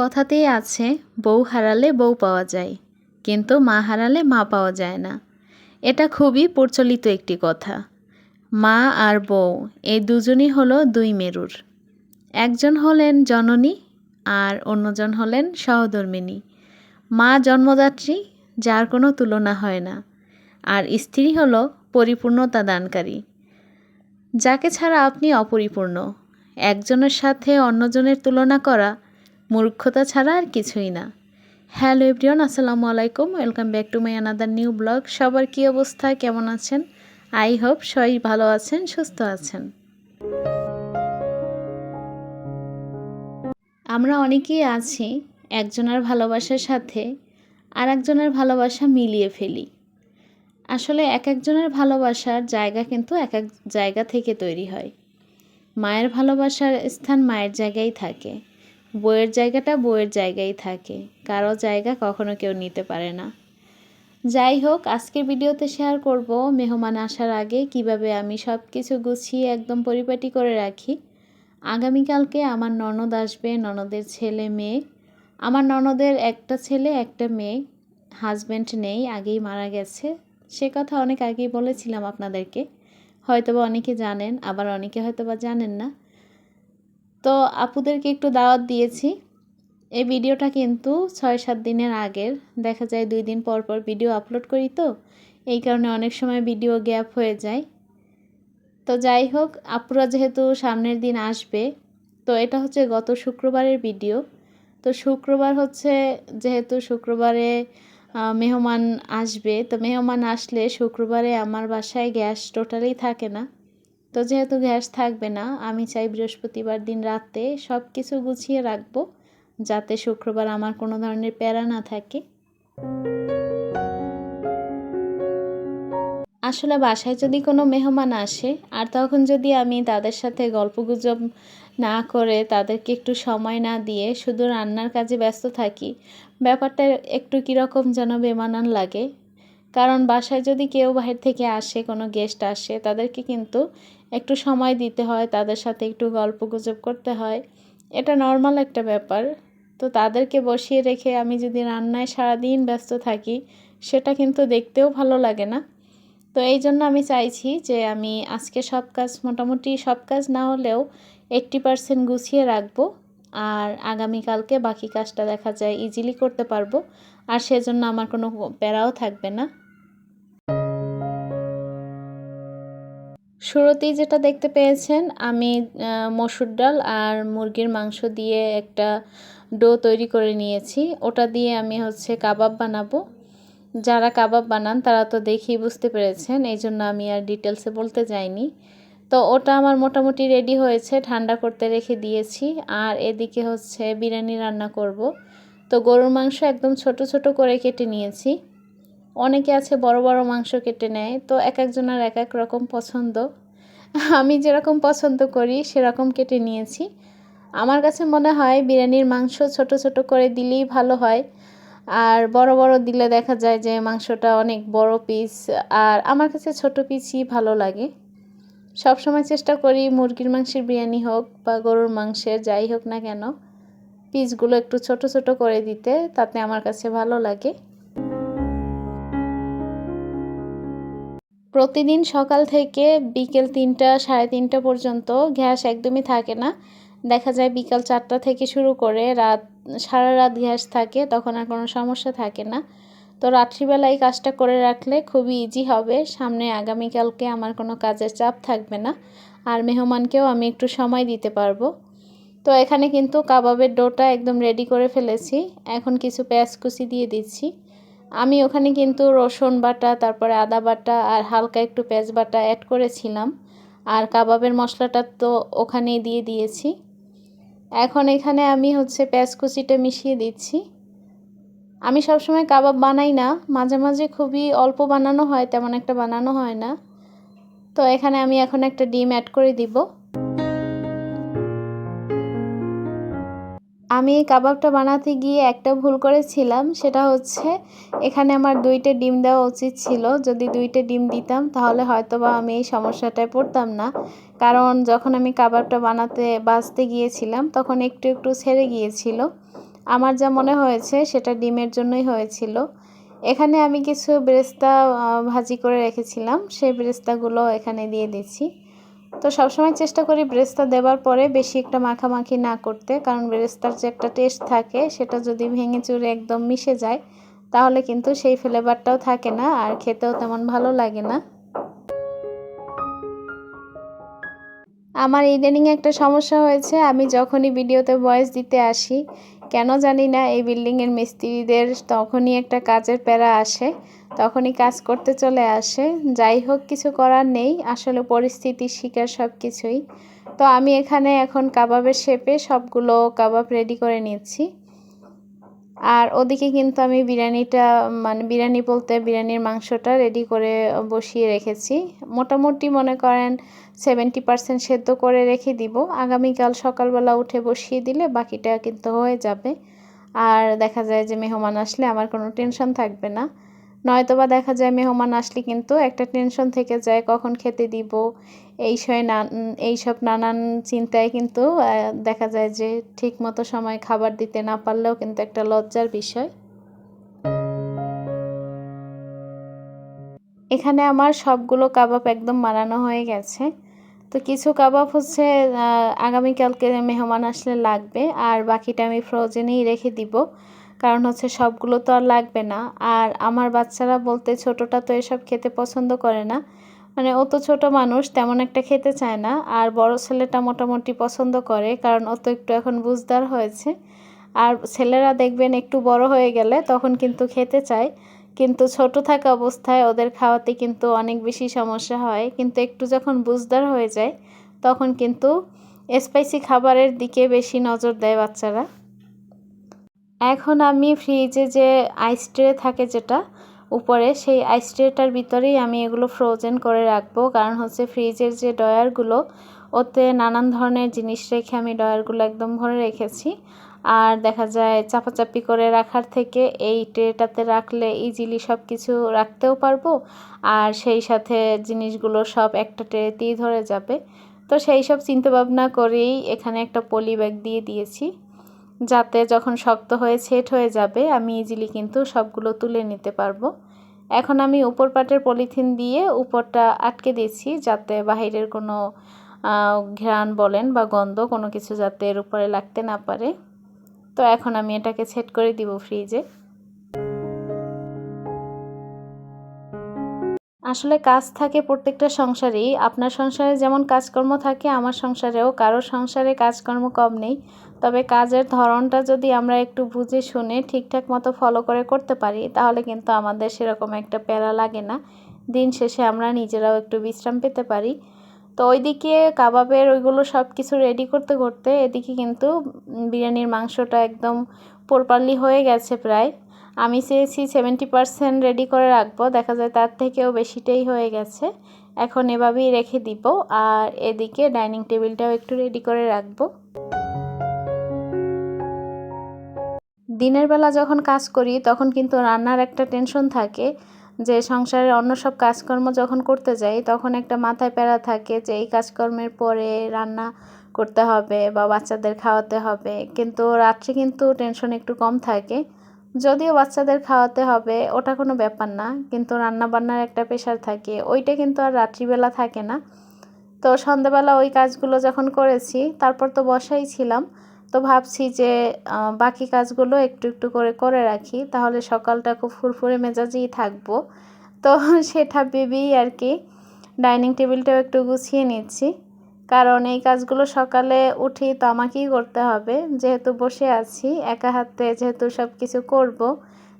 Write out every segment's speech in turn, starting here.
কথাতেই আছে, বউ হারালে বউ পাওয়া যায়, কিন্তু মা হারালে মা পাওয়া যায় না। এটা খুবই প্রচলিত একটি কথা। মা আর বউ, এই দুজনই হলো দুই মেরুর। একজন হলেন জননী আর অন্যজন হলেন সহধর্মিনী। মা জন্মদাত্রী, যার কোনো তুলনা হয় না। আর স্ত্রী হল পরিপূর্ণতা দানকারী। যাকে ছাড়া আপনি অপরিপূর্ণ। একজনের সাথে অন্যজনের তুলনা করা মূর্খতা ছাড়া আর কিছুই না। হ্যালো এভরিওয়ান, আসসালামু আলাইকুম। Welcome back to my another new blog. সবার কী অবস্থা? কেমন আছেন? আই হোপ সবাই ভালো আছেন, সুস্থ আছেন। আমরা অনেকেই আছি, একজনের ভালোবাসার সাথে আর একজনের ভালোবাসা মিলিয়ে ফেলি। আসলে এক একজনের ভালোবাসার জায়গা কিন্তু এক এক জায়গা থেকে তৈরি হয়। মায়ের ভালোবাসার স্থান মায়ের জায়গায় থাকে। বইয়ের জায়গাটা বইয়ের জায়গায় থাকে। কারও জায়গা কখনো কেউ নিতে পারে না। যাই হোক, আজকের ভিডিওতে শেয়ার করব মেহমান আসার আগে কীভাবে আমি সব কিছু গুছিয়ে একদম পরিপাটি করে রাখি। আগামীকালকে আমার ননদ আসবে, ননদের ছেলে মেয়ে। আমার ননদের একটা ছেলে, একটা মেয়ে। হাজব্যান্ড নেই, আগেই মারা গেছে। সে কথা অনেক আগেই বলেছিলাম আপনাদেরকে। হয়তোবা অনেকে জানেন, আবার অনেকে হয়তোবা জানেন না। তো আপুদেরকে একটু দাওয়াত দিয়েছি। এই ভিডিওটা কিন্তু ছয় সাত দিনের আগের। দেখা যায় দুই দিন পর পর ভিডিও আপলোড করি তো, এই কারণে অনেক সময় ভিডিও গ্যাপ হয়ে যায়। তো যাই হোক, আপুরা যেহেতু সামনের দিন আসবে, তো এটা হচ্ছে গত শুক্রবারের ভিডিও। তো শুক্রবার হচ্ছে যেহেতু শুক্রবারে মেহমান আসবে, তো মেহমান আসলে শুক্রবারে আমার বাসায় গ্যাস টোটালি থাকে না। তো যেহেতু গ্যাস থাকবে না, আমি চাই বৃহস্পতিবার দিন রাতে সব কিছু গুছিয়ে রাখব, যাতে শুক্রবার আমার কোনো ধরনের প্যারা না থাকে। আসলে বাসায় যদি কোনো মেহমান আসে, আর তখন যদি আমি তাদের সাথে গল্পগুজব না করে তাদেরকে একটু সময় না দিয়ে শুধু রান্নার কাজে ব্যস্ত থাকি, ব্যাপারটা একটু কীরকম যেন বেমানান লাগে। কারণ বাসায় যদি কেউ বাহির থেকে আসে, কোনো গেস্ট আসে, তাদেরকে কিন্তু একটু সময় দিতে হয়, তাদের সাথে একটু গল্প গুজব করতে হয়। এটা নর্মাল একটা ব্যাপার। তো তাদেরকে বসিয়ে রেখে আমি যদি রান্নায় সারাদিন ব্যস্ত থাকি, সেটা কিন্তু দেখতেও ভালো লাগে না। তো এই জন্য আমি চাইছি যে আমি আজকে সব কাজ, মোটামুটি সব কাজ না হলেও এইট্টি পারসেন্ট গুছিয়ে রাখব। আর আগামীকালকে বাকি কাজটা দেখা যায় ইজিলি করতে পারব। আর সেজন্য আমার কোনো প্যারাও থাকবে না। শুরুতেই যেটা দেখতে পেয়েছেন, আমি মসুর ডাল আর মুরগির মাংস দিয়ে একটা ডো তৈরি করে নিয়েছি। ওটা দিয়ে আমি হচ্ছে কাবাব বানাবো। যারা কাবাব বানান, তারা তো দেখেই বুঝতে পেরেছেন এই জন্য আমি আর ডিটেলসে বলতে যাইনি। তো ওটা আমার মোটামুটি রেডি হয়েছে, ঠান্ডা করতে রেখে দিয়েছি। আর এদিকে হচ্ছে বিরিয়ানি রান্না করব। তো গরুর মাংস একদম ছোট ছোট করে কেটে নিয়েছি। অনেকে আছে বড় বড় মাংস কেটে নেয়, তো এক একজনের এক এক রকম পছন্দ। আমি যেরকম পছন্দ করি, সেরকম কেটে নিয়েছি। আমার কাছে মনে হয় বিরিয়ানির মাংস ছোট ছোট করে দিলেই ভালো হয়। আর বড় বড় দিলে দেখা যায় যে মাংসটা অনেক বড় পিস আর আমার কাছে ছোট পিসই ভালো লাগে। সব সময় চেষ্টা করি মুরগির মাংসের বিরিয়ানি হোক বা গরুর মাংসের যাই হোক না কেন পিসগুলো একটু ছোট ছোট করে দিতে, তাতে আমার কাছে ভালো লাগে। প্রতিদিন সকাল থেকে বিকেল তিনটা, সাড়ে তিনটা পর্যন্ত গ্যাস একদমই থাকে না। দেখা যায় বিকাল চারটা থেকে শুরু করে রাত, সারা রাত গ্যাস থাকে, তখন আর কোনো সমস্যা থাকে না। তো রাত্রিবেলায় কাজটা করে রাখলে খুবই ইজি হবে। সামনে আগামীকালকে আমার কোনো কাজের চাপ থাকবে না। আর মেহমানকেও আমি একটু সময় দিতে পারব। তো এখানে কিন্তু কাবাবের ডোটা একদম রেডি করে ফেলেছি। এখন কিছু পেঁয়াজ কুচি দিয়ে দিচ্ছি। আমি ওখানে কিন্তু রসুন বাটা, তারপরে আদা বাটা আর হালকা একটু পেঁয়াজ বাটা অ্যাড করেছিলাম। আর কাবাবের মশলাটা তো ওখানেই দিয়ে দিয়েছি। এখন এখানে আমি হচ্ছে পেঁয়াজ কুচিটা মিশিয়ে দিচ্ছি। আমি সবসময় কাবাব বানাই না, মাঝে মাঝে খুবই অল্প বানানো হয়, তেমন একটা বানানো হয় না। তো এখানে আমি এখন একটা ডিম অ্যাড করে দিব। আমি কাবাবটা বানাতে গিয়ে একটা ভুল করেছিলাম, সেটা হচ্ছে এখানে আমার দুইটা ডিম দেওয়া উচিত ছিল। যদি দুইটা ডিম দিতাম, তাহলে হয়তো বা আমি এই সমস্যাটায় পড়তাম না। কারণ যখন আমি কাবাবটা বানাতে, বাঁচতে গিয়েছিলাম, তখন একটু একটু ছেড়ে গিয়েছিল। আমার যা মনে হয়েছে, সেটা ডিমের জন্যই হয়েছিল। এখানে আমি কিছু বেরেস্তা ভাজি করে রেখেছিলাম। সেই বেরেস্তাগুলো এখানে দিয়ে দিচ্ছি। তো সবসময় চেষ্টা করি বেরেস্তা দেওয়ার পরে বেশি একটা মাখামাখি না করতে, কারণ বেরেস্তার যে একটা টেস্ট থাকে সেটা যদি ভেঙে চুরে একদম মিশে যায়, তাহলে কিন্তু সেই ফ্লেভারটাও থাকে না আর খেতেও তেমন ভালো লাগে না। আমার ইদানিং একটা সমস্যা হয়েছে, আমি যখনই ভিডিওতে ভয়েস দিতে আসি কেন জানি না, এই বিল্ডিংয়ের মিস্ত্রিদের তখনই একটা কাজের প্যারা আসে, তখনই কাজ করতে চলে আসে। যাই হোক, কিছু করার নেই, আসলে পরিস্থিতি শিকার সব কিছুই তো আমি এখানে এখন কাবাবের শেপে সবগুলো কাবাব রেডি করে নিচ্ছি। আর ওদিকে কিন্তু আমি বিরিয়ানিটা মানে বিরিয়ানি বলতে বিরিয়ানির মাংসটা রেডি করে বসিয়ে রেখেছি। মোটামুটি মনে করেন সেভেন্টি পারসেন্ট সেদ্ধ করে রেখে দিব। আগামীকাল সকালবেলা উঠে বসিয়ে দিলে বাকিটা কিন্তু হয়ে যাবে। আর দেখা যায় যে মেহমান আসলে আমার কোনো টেনশন থাকবে না। নয়তোবা দেখা যায় মেহমান আসলে কিন্তু একটা টেনশন থেকে যায়, কখন খেতে দিব, এই সয় না এইসব নানান চিন্তায় কিন্তু দেখা যায় যে ঠিক মতো সময় খাবার দিতে না পারলেও কিন্তু একটা লজ্জার বিষয়। এখানে আমার সবগুলো কাবাব একদম মারানো হয়ে গেছে। তো কিছু কাবাব হচ্ছে আগামীকালকে মেহমান আসলে লাগবে, আর বাকিটা আমি ফ্রোজেনেই রেখে দিব। কারণ হচ্ছে সবগুলো তো আর লাগবে না। আর আমার বাচ্চারা বলতে ছোটটা তো এসব খেতে পছন্দ করে না। মানে ও তো ছোটো মানুষ, তেমন একটা খেতে চায় না। আর বড় ছেলেটা মোটামুটি পছন্দ করে, কারণ ও তো একটু এখন বুঝদার হয়েছে। আর ছেলেরা দেখবেন একটু বড় হয়ে গেলে তখন কিন্তু খেতে চায়। কিন্তু ছোট থাকা অবস্থায় ওদের খাওয়াতে কিন্তু অনেক বেশি সমস্যা হয়। কিন্তু একটু যখন বুঝদার হয়ে যায়, তখন কিন্তু স্পাইসি খাবারের দিকে বেশি নজর দেয় বাচ্চারা। এখন আমি ফ্রিজে যে আইস ট্রে থাকে যেটা, উপরে সেই আইস ট্রেটার ভিতরেই আমি এগুলো ফ্রোজেন করে রাখব। কারণ হচ্ছে ফ্রিজের যে ডয়ারগুলো ওতে নানান ধরনের জিনিস রেখে আমি ডয়ারগুলো একদম ভরে রেখেছি। আর দেখা যায় চাপাচাপি করে রাখার থেকে এই ট্রেটাতে রাখলে ইজিলি সব কিছু রাখতেও পারব। আর সেই সাথে জিনিসগুলো সব একটা ট্রেতেই ধরে যাবে। তো সেই সব চিন্তাভাবনা করেই এখানে একটা পলি ব্যাগ দিয়ে দিয়েছি। যাতে যখন শক্ত হয়ে সেট হয়ে যাবে, আমি ইজিলি কিন্তু সবগুলো তুলে নিতে পারব। এখন আমি উপর পাটের পলিথিন দিয়ে উপরটা আটকে দিয়েছি, যাতে বাহিরের কোনো ঘ্রাণ বলেন বা গন্ধ কোনো কিছু যাতে এর উপরে লাগতে না পারে। তো এখন আমি এটাকে সেট করে দিব ফ্রিজে আসলে কাজ থাকে প্রত্যেকটা সংসারেই। আপনার সংসারে যেমন কাজকর্ম থাকে, আমার সংসারেও। কারও সংসারে কাজকর্ম কম নেই। তবে কাজের ধরনটা যদি আমরা একটু বুঝে শুনে ঠিকঠাক মতো ফলো করে করতে পারি, তাহলে কিন্তু আমাদের সেরকম একটা প্যারা লাগে না। দিন শেষে আমরা নিজেরাও একটু বিশ্রাম পেতে পারি। তো ওইদিকে কাবাবের ওইগুলো সব কিছু রেডি করতে করতে এদিকে কিন্তু বিরিয়ানির মাংসটা একদম প্রপারলি হয়ে গেছে প্রায়। আমি চেয়েছি সেভেন্টি পারসেন্ট রেডি করে রাখব, দেখা যায় তার থেকেও বেশিটাই হয়ে গেছে। এখন এভাবেই রেখে দিব, আর এদিকে ডাইনিং টেবিলটাও একটু রেডি করে রাখব। দিনের বেলা যখন কাজ করি, তখন কিন্তু রান্নার একটা টেনশন থাকে যে সংসারের অন্য সব কাজকর্ম যখন করতে যাই, তখন একটা মাথায় প্যারা থাকে যে এই কাজকর্মের পরে রান্না করতে হবে বা বাচ্চাদের খাওয়াতে হবে। কিন্তু রাত্রে কিন্তু টেনশন একটু কম থাকে। যদিও বাচ্চাদের খাওয়াতে হবে, ওটা কোনো ব্যাপার না। কিন্তু রান্না বান্নার একটা প্রেশার থাকে। ওইটা কিন্তু আর রাত্রিবেলা থাকে না। তো সন্ধ্যাবেলা ওই কাজগুলো যখন করেছি, তারপর তো বসাই ছিলাম। তো ভাবছি যে বাকি কাজগুলো একটু একটু করে করে রাখি। তাহলে সকালটা খুব ফুরফুরে মেজাজেই থাকব। তো সেটা ভেবেই আর কি ডাইনিং টেবিলটাও একটু গুছিয়ে নিচ্ছি। কারণ এই কাজগুলো সকালে উঠি তো আমাকেই করতে হবে। যেহেতু বসে আছি, একা হাতে যেহেতু সব কিছু করব,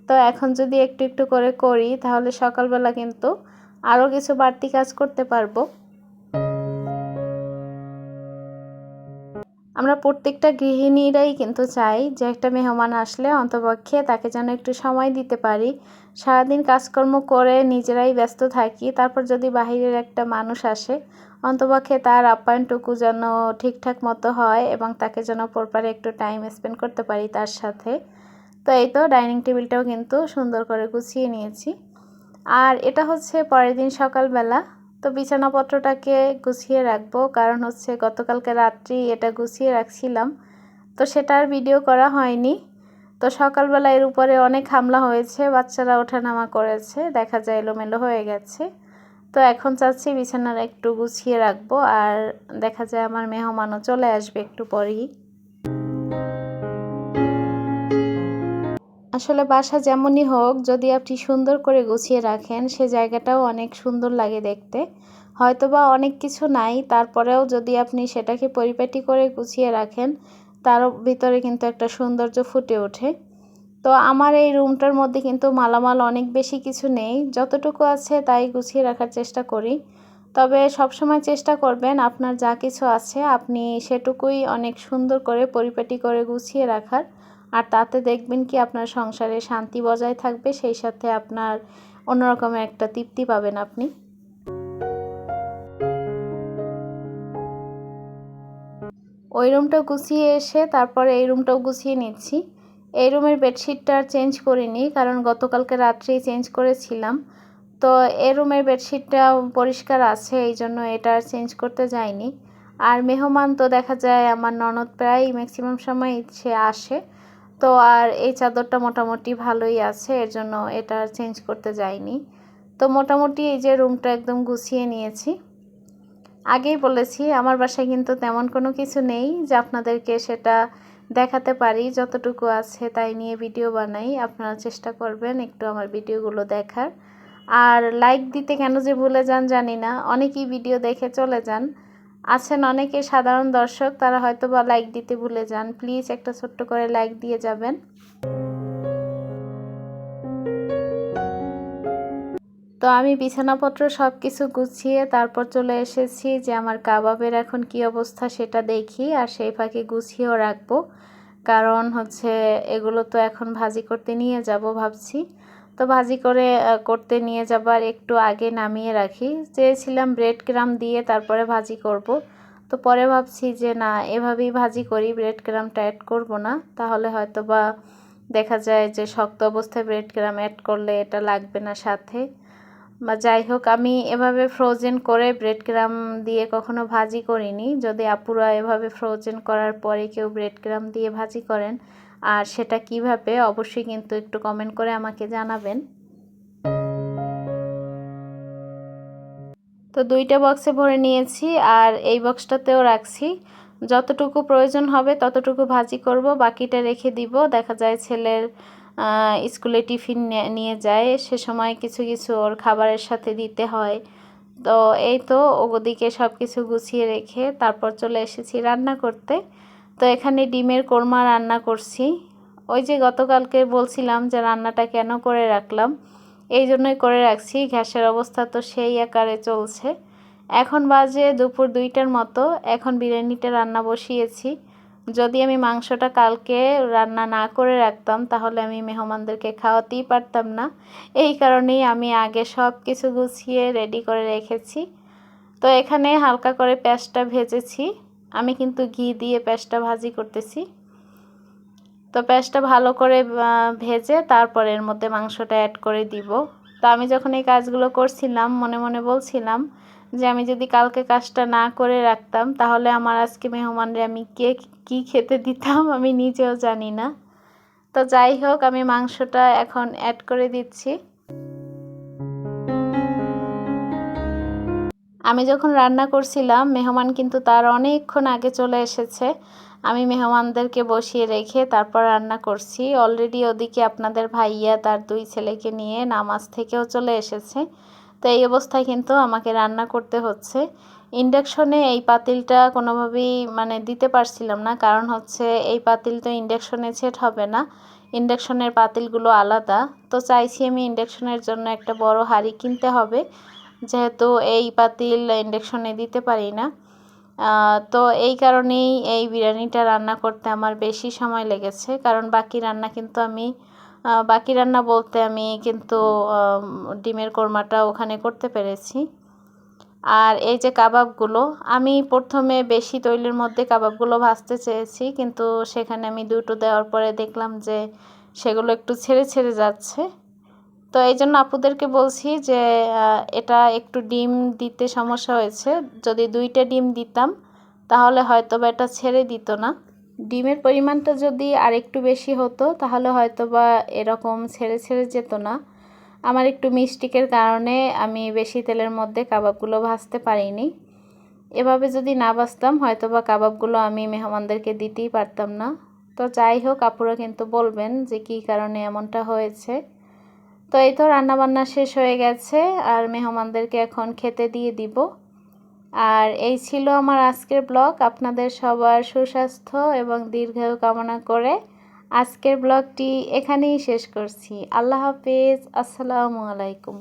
তো এখন যদি একটু একটু করে করি, তাহলে সকালবেলা কিন্তু আরও কিছু বাড়তি কাজ করতে পারব। আমরা প্রত্যেকটা গৃহিণীরাই কিন্তু চাই যে একটা মেহমান আসলে অন্তপক্ষে তাকে যেন একটু সময় দিতে পারি। সারাদিন কাজকর্ম করে নিজেরাই ব্যস্ত থাকি, তারপর যদি বাহিরের একটা মানুষ আসে, অন্তপক্ষে তার আপ্যায়নটুকু যেন ঠিকঠাক মতো হয় এবং তাকে যেন পরপারে একটু টাইম স্পেন্ড করতে পারি তার সাথে। তো এই তো ডাইনিং টেবিলটাও কিন্তু সুন্দর করে গুছিয়ে নিয়েছি। আর এটা হচ্ছে পরের দিন সকালবেলা। তো বিছানাপত্রটাকে গুছিয়ে রাখব। কারণ হচ্ছে গতকালকে রাত্রি এটা গুছিয়ে রাখছিলাম। তো সেটার ভিডিও করা হয়নি। তো সকালবেলা এর উপরে অনেক হামলা হয়েছে, বাচ্চারা ওঠানামা করেছে, দেখা যায় এলোমেলো হয়ে গেছে। তো এখন চাচ্ছি বিছানার একটু গুছিয়ে রাখব। আর দেখা যায় আমার মেহমানও চলে আসবে একটু পরেই। আসলে বাসা যেমনই হোক, যদি আপনি সুন্দর করে গুছিয়ে রাখেন, সে জায়গাটাও অনেক সুন্দর লাগে দেখতে। হয়তোবা অনেক কিছু নাই, তারপরেও যদি আপনি সেটাকে পরিপাটি করে গুছিয়ে রাখেন তার ভিতরে কিন্তু একটা সৌন্দর্য ফুটে ওঠে। তো আমার এই রুমটার মধ্যে কিন্তু মালামাল অনেক বেশি কিছু নেই। যতটুকু আছে তাই গুছিয়ে রাখার চেষ্টা করি। তবে সবসময় চেষ্টা করবেন, আপনার যা কিছু আছে, আপনি সেটুকুই অনেক সুন্দর করে পরিপাটি করে গুছিয়ে রাখার। আর তাতে দেখবেন কি আপনার সংসারে শান্তি বজায় থাকবে, সেই সাথে আপনার অন্যরকম একটা তৃপ্তি পাবেন আপনি। ওই রুমটা গুছিয়ে এসে তারপরে এই রুমটাও গুছিয়ে নিচ্ছি। এই রুমের বেডশিটটা আর চেঞ্জ করিনি, কারণ গতকালকে রাত্রেই চেঞ্জ করেছিলাম। তো এ রুমের বেডশিটটা পরিষ্কার আছে, এই জন্য এটা আর চেঞ্জ করতে যাইনি। আর মেহমান তো দেখা যায় আমার ননদ প্রায় ম্যাক্সিমাম সময় সে আসে। তো আর এই চাদরটা মোটামুটি ভালোই আছে, এর জন্য এটা চেঞ্জ করতে যাইনি। তো মোটামুটি এই যে রুমটা একদম গুছিয়ে নিয়েছি। আগেই বলেছি, আমার বাসায় কিন্তু তেমন কোনো কিছু নেই যে আপনাদেরকে সেটা দেখাতে পারি, যতটুকু আছে তাই নিয়ে ভিডিও বানাই। আপনারা চেষ্টা করবেন একটু আমার ভিডিওগুলো দেখার। আর লাইক দিতে কেন যে ভুলে যান জানি না, অনেকেই ভিডিও দেখে চলে যান। আছেন অনেকে সাধারণ দর্শক, তারা হয়তো বা লাইক দিতে ভুলে যান। প্লিজ একটা ছোট্ট করে লাইক দিয়ে যাবেন। তো আমি বিছানাপত্র সব কিছু গুছিয়ে তারপর চলে এসেছি যে আমার কাবাবের এখন কি অবস্থা সেটা দেখি আর সেই ফাঁকে গুছিয়েও রাখব। কারণ হচ্ছে এগুলো তো এখন ভাজি করতে নিয়ে যাব ভাবছি। তো ভাজি করে করতে নিয়ে যাবার একটু আগে নামিয়ে রাখি। চেয়েছিলাম ব্রেড গ্রাম দিয়ে তারপরে ভাজি করব। তো পরে ভাবছি যে না, এভাবেই ভাজি করি ব্রেড গ্রামটা অ্যাড করব না। তাহলে হয়তো বা দেখা যায় যে শক্ত অবস্থায় ব্রেড গ্রাম অ্যাড করলে এটা লাগবে না সাথে। বা যাই হোক, আমি এভাবে ফ্রোজেন করে ব্রেড গ্রাম দিয়ে কখনো ভাজি করিনি। যদি আপুরা এভাবে ফ্রোজেন করার পরে কেউ ব্রেড গ্রাম দিয়ে ভাজি করেন আর সেটা কীভাবে, অবশ্যই কিন্তু একটু কমেন্ট করে আমাকে জানাবেন। তো দুইটা বক্সে ভরে নিয়েছি আর এই বক্সটাতেও রাখছি। যতটুকু প্রয়োজন হবে ততটুকু ভাজি করব, বাকিটা রেখে দিব। দেখা যায় ছেলের স্কুলে টিফিন নিয়ে যায়। সে সময় কিছু কিছু ওর খাবারের সাথে দিতে হয়। তো এই তো ওদিকে সব কিছু গুছিয়ে রেখে তারপর চলে এসেছি রান্না করতে। তো এখানে ডিমের কোরমা রান্না করছি। ওই যে গতকালকে বলছিলাম যে রান্নাটা কেন করে রাখলাম, এই জন্যই করে রাখছি, গ্যাসের অবস্থা তো সেই আকারে চলছে। এখন বাজে দুপুর দুইটার মতো, এখন বিরিয়ানিটা রান্না বসিয়েছি। যদি আমি মাংসটা কালকে রান্না না করে রাখতাম, তাহলে আমি মেহমানদেরকে খাওয়াতেই পারতাম না। এই কারণেই আমি আগে সব কিছু গুছিয়ে রেডি করে রেখেছি। তো এখানে হালকা করে পেঁয়াজটা ভেজেছি। আমি কিন্তু ঘি দিয়ে পেঁয়াজটা ভাজি করতেছি। তো পেঁয়াজটা ভালো করে ভেজে তারপর এর মধ্যে মাংসটা অ্যাড করে দিব। তো আমি যখন এই কাজগুলো করছিলাম, মনে মনে বলছিলাম যে আমি যদি কালকে কাজটা না করে রাখতাম, তাহলে আমার আজকে মেহমানরে আমি কে, কি খেতে দিতাম আমি নিজেও জানি না। তো যাই হোক, আমি মাংসটা এখন অ্যাড করে দিচ্ছি। আমি যখন রান্না করছিলাম, মেহমান কিন্তু তার অনেকক্ষণ আগে চলে এসেছে। আমি মেহমানদেরকে বসিয়ে রেখে তারপর রান্না করছি। অলরেডি ওদিকে আপনাদের ভাইয়া তার দুই ছেলেকে নিয়ে নামাজ থেকেও চলে এসেছে। তো এই অবস্থায় কিন্তু আমাকে রান্না করতে হচ্ছে। ইন্ডাকশনে এই পাতিলটা কোনোভাবেই মানে দিতে পারছিলাম না, কারণ হচ্ছে এই পাতিল তো ইন্ডাকশনে সেট হবে না। ইন্ডাকশনের পাতিলগুলো আলাদা। তো চাইছি আমি ইন্ডাকশনের জন্য একটা বড় হাঁড়ি কিনতে হবে। যেহেতু এই পাতিল ইন্ডাকশনে দিতে পারি না তো এই কারণেই এই বিরিয়ানিটা রান্না করতে আমার বেশি সময় লেগেছে। কারণ বাকি রান্না কিন্তু আমি বাকি রান্না বলতে আমি কিন্তু ডিমের কোরমাটা ওখানে করতে পেরেছি। আর এই যে কাবাবগুলো, আমি প্রথমে বেশি তৈলের মধ্যে কাবাবগুলো ভাজতে চেয়েছি, কিন্তু সেখানে আমি দুটো দেওয়ার পরে দেখলাম যে সেগুলো একটু ছেড়ে ছেড়ে যাচ্ছে। তো এই জন্য আপুদেরকে বলছি যে এটা একটু ডিম দিতে সমস্যা হয়েছে। যদি দুইটা ডিম দিতাম, তাহলে হয়তো বা এটা ছেড়ে দিত না। ডিমের পরিমাণটা যদি আরেকটু বেশি হতো, তাহলে হয়তো বা এরকম ছেড়ে ছেড়ে যেত না। আমার একটু মিস্টিকের কারণে আমি বেশি তেলের মধ্যে কাবাবগুলো ভাজতে পারিনি। এভাবে যদি না বাঁচতাম হয়তো বা কাবাবগুলো আমি মেহমানদেরকে দিতেই পারতাম না। তো যাই হোক, আপুরা কিন্তু বলবেন যে, কী কারণে এমনটা হয়েছে। তো এই তো রান্নাবান্না শেষ হয়ে গেছে, আর মেহমানদেরকে এখন খেতে দিয়ে দিব। আর এই ছিল আমার আজকের ব্লগ। আপনাদের সবার সুস্বাস্থ্য এবং দীর্ঘায়ু কামনা করে আজকের ব্লগটি এখানেই শেষ করছি। আল্লাহ হাফিজ। আসসালামু আলাইকুম।